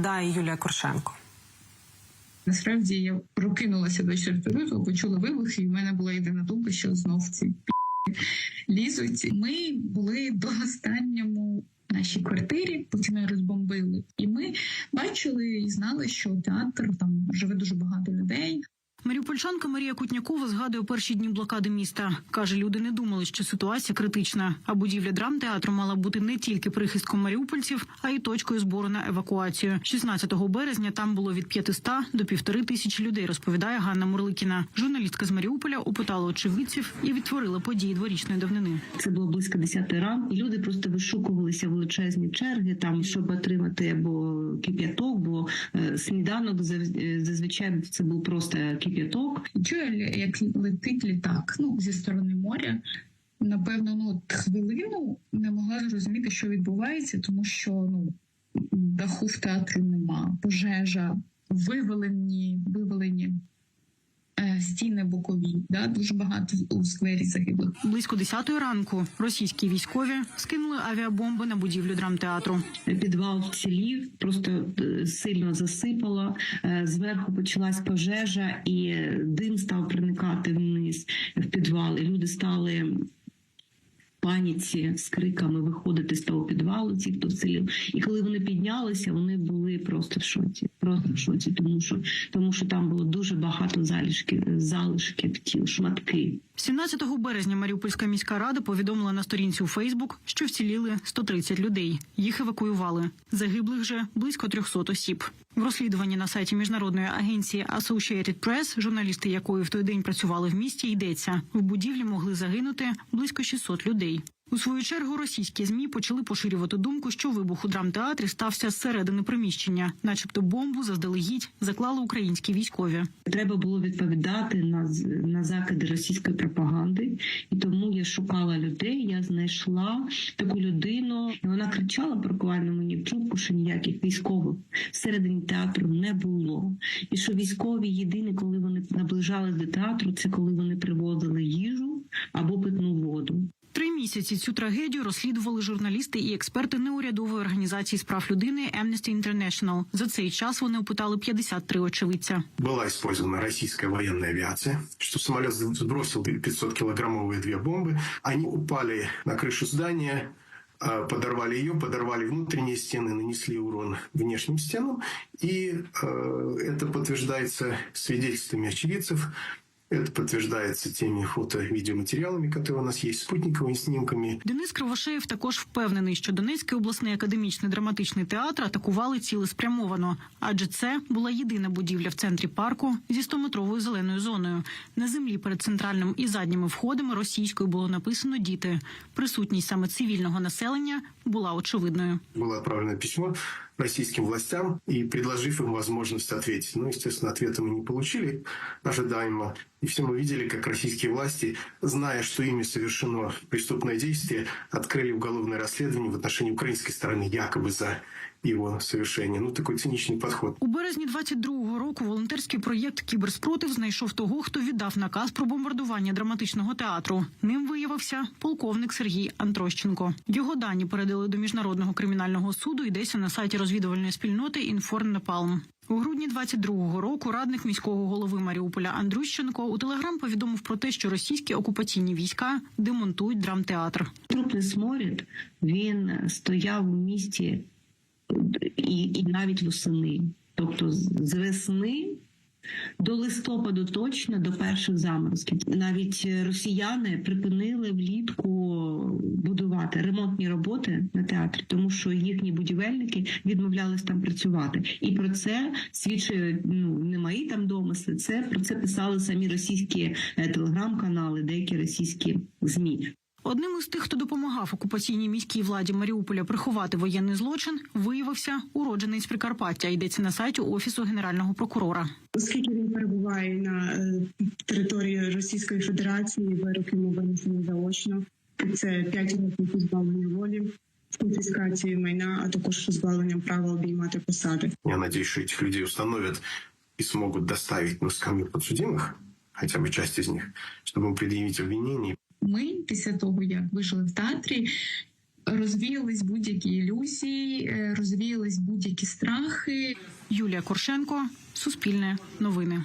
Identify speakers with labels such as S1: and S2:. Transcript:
S1: Да, Юлія Коршенко.
S2: Насправді я прокинулася до 4 лютого, почула вибухи, і в мене була єдина думка, що знов ці пі... лізуть. Ми були до останньому в нашій квартирі, потім розбомбили. І ми бачили і знали, що театр там живе дуже багато людей.
S3: Маріупольчанка Марія Кутнякова згадує перші дні блокади міста. Каже, люди не думали, що ситуація критична. А будівля драмтеатру мала бути не тільки прихистком маріупольців, а й точкою збору на евакуацію. 16 березня там було від 500 до півтори тисячі людей. Розповідає Ганна Мурликіна. Журналістка з Маріуполя опитала очевидців і відтворила події дворічної давнини.
S4: Це було близько 10 ранку, і люди просто вишукувалися величезні черги, там щоб отримати або кип'яток, бо е, сніданок е, зазвичай це був просто кип'яток.
S2: І Чую, як летить літак? Ну, зі сторони моря. Напевно, ну хвилину не могла зрозуміти, що відбувається, тому що ну даху в театрі нема, пожежа, вивелені, вивалені е, стіни бокові. Да? Дуже багато у сквері загиблих.
S3: Близько 10 ранку російські військові скинули авіабомби на будівлю драмтеатру.
S4: Підвал вцілів, просто е, сильно засипало. Е, Зверху почалась пожежа, і дим став проникати вниз в підвал. І люди стали. Паніці з криками виходити з того підвалу, цих хто вцілів. І коли вони піднялися, вони були просто в шоці. Просто в шоці, тому що тому що там було дуже багато залишків, залишків тіл, шматки.
S3: 17 березня Маріупольська міська рада повідомила на сторінці у Фейсбук, що вціліли 130 людей. Їх евакуювали. Загиблих же близько 300 осіб. В розслідуванні на сайті міжнародної агенції Associated Press, журналісти якої в той день працювали в місті, йдеться в будівлі могли загинути близько 600 людей. У свою чергу російські змі почали поширювати думку, що вибух у драмтеатрі стався зсередини приміщення, начебто бомбу заздалегідь заклали українські військові.
S4: Треба було відповідати на на закиди російської пропаганди, і тому я шукала людей. Я знайшла таку людину. і Вона кричала буквально мені в трубку, що ніяких військових всередині театру не було. І що військові єдині, коли вони наближались до театру, це коли вони привозили їжу або
S3: місяці цю трагедію розслідували журналісти і експерти неурядової організації з прав людини Amnesty International. За цей час вони опитали 53 очевидця.
S5: Была использована российская военная авиация, что самолет сбросил 500-килограммовые две бомбы. Они упали на крышу здания, э, подорвали ее, подорвали внутренние стены, нанесли урон внешним стенам. И э, это подтверждается свидетельствами очевидцев, это подтверждается теми фото-видеоматериалами, которые у нас есть, спутниковыми снимками.
S3: Денис Кривошеєв також впевнений, що Донецький обласний академічний драматичний театр атакували цілеспрямовано, адже це була єдина будівля в центрі парку зі 100-метровою зеленою зоною. На землі перед центральним і задніми входами російською було написано діти. Присутність саме цивільного населення була очевидною.
S5: было отправлено письмо российским властям и предложив им возможность ответить. Ну, естественно, ответа мы не получили ожидаемо. И все мы видели, как российские власти, зная, что ими совершено преступное действие, открыли уголовное расследование в отношении украинской стороны якобы за его совершение. Ну, такой циничный подход.
S3: У березні 22-го року волонтерський проєкт Кіберспротив знайшов того, хто віддав наказ про бомбардування драматичного театру. Ним виявився полковник Сергій Антрощенко. Його дані передали до міжнародного кримінального суду. Йдеться на сайті розвідувальної спільноти Інформ Напалм. У грудні 22-го року радник міського голови Маріуполя Андрющенко у телеграм повідомив про те, що російські окупаційні війська демонтують драмтеатр.
S4: Трупний сморід він стояв у місті і, і навіть восени. Тобто з весни до листопаду точно до перших заморозків. Навіть росіяни припинили влітку будувати ремонтні роботи на театрі, тому що їхні будівельники відмовлялись там працювати. І про це свідчить ну не мої там домисли. Це про це писали самі російські е, телеграм-канали, деякі російські змі.
S3: Одним із тих, хто допомагав окупаційній міській владі Маріуполя приховати воєнний злочин, виявився уродженець Прикарпаття. Йдеться на сайті офісу генерального прокурора.
S6: Оскільки він перебуває на е, території Російської Федерації, вирок йому винесено заочно. Це 5 років позбавлення волі, конфіскації майна, а також позбавлення права обіймати посади.
S5: Я надеюсь, что этих людей установят и смогут доставить на скамью подсудимых, хотя бы часть из них, чтобы им предъявить обвинение
S2: ми після того, як вижили в театрі, розвіялись будь-які ілюзії, е, розвіялись будь-які страхи.
S3: Юлія Куршенко, Суспільне новини.